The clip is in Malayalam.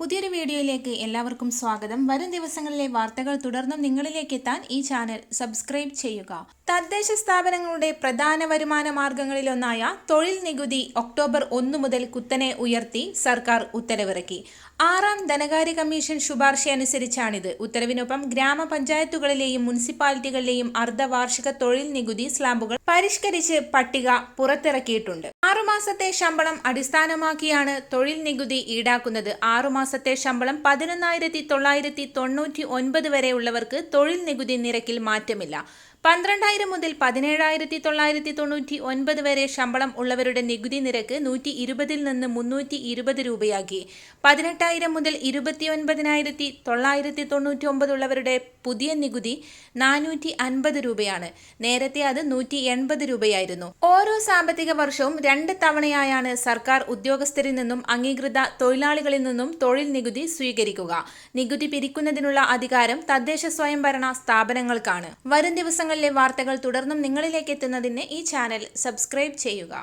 പുതിയൊരു വീഡിയോയിലേക്ക് എല്ലാവർക്കും സ്വാഗതം. വരും ദിവസങ്ങളിലെ വാർത്തകൾ തുടർന്നും നിങ്ങളിലേക്ക് എത്താൻ ഈ ചാനൽ സബ്സ്ക്രൈബ് ചെയ്യുക. തദ്ദേശ സ്ഥാപനങ്ങളുടെ പ്രധാന വരുമാന മാർഗങ്ങളിലൊന്നായ തൊഴിൽ നികുതി ഒക്ടോബർ ഒന്നു മുതൽ കുത്തനെ ഉയർത്തി സർക്കാർ ഉത്തരവിറക്കി. ആറാം ധനകാര്യ കമ്മീഷൻ ശുപാർശ അനുസരിച്ചാണിത്. ഉത്തരവിനൊപ്പം ഗ്രാമപഞ്ചായത്തുകളിലെയും മുനിസിപ്പാലിറ്റികളിലെയും അർദ്ധവാർഷിക തൊഴിൽ നികുതി സ്ലാബുകൾ പരിഷ്കരിച്ച് പട്ടിക പുറത്തിറക്കിയിട്ടുണ്ട്. ആറുമാസത്തെ ശമ്പളം അടിസ്ഥാനമാക്കിയാണ് തൊഴിൽ നികുതി ഈടാക്കുന്നത്. ആറുമാസത്തെ ശമ്പളം പതിനൊന്നായിരത്തി തൊള്ളായിരത്തി തൊണ്ണൂറ്റി ഒൻപത് വരെയുള്ളവർക്ക് തൊഴിൽ നികുതി നിരക്കിൽ മാറ്റമില്ല. പന്ത്രണ്ടായിരം മുതൽ പതിനേഴായിരത്തി തൊള്ളായിരത്തി തൊണ്ണൂറ്റി ഒൻപത് വരെ ശമ്പളം ഉള്ളവരുടെ നികുതി നിരക്ക് നൂറ്റി ഇരുപതിൽ നിന്ന് മുന്നൂറ്റി ഇരുപത് രൂപയാക്കി. പതിനെട്ടായിരം മുതൽ ഇരുപത്തി ഒൻപതിനായിരത്തി തൊള്ളായിരത്തി തൊണ്ണൂറ്റി ഒമ്പത് ഉള്ളവരുടെ പുതിയ നികുതി നാനൂറ്റി അൻപത് രൂപയാണ്. നേരത്തെ അത് നൂറ്റി എൺപത് രൂപയായിരുന്നു. ഓരോ സാമ്പത്തിക വർഷവും രണ്ട് തവണയായാണ് സർക്കാർ ഉദ്യോഗസ്ഥരിൽ നിന്നും അംഗീകൃത തൊഴിലാളികളിൽ നിന്നും തൊഴിൽ നികുതി സ്വീകരിക്കുക. നികുതി പിരിക്കുന്നതിനുള്ള അധികാരം തദ്ദേശ സ്വയംഭരണ സ്ഥാപനങ്ങൾക്കാണ്. വരും ദിവസങ്ങളിലെ വാർത്തകൾ തുടർന്നും നിങ്ങളിലേക്ക് എത്തുന്നതിന് ഈ ചാനൽ സബ്സ്ക്രൈബ് ചെയ്യുക.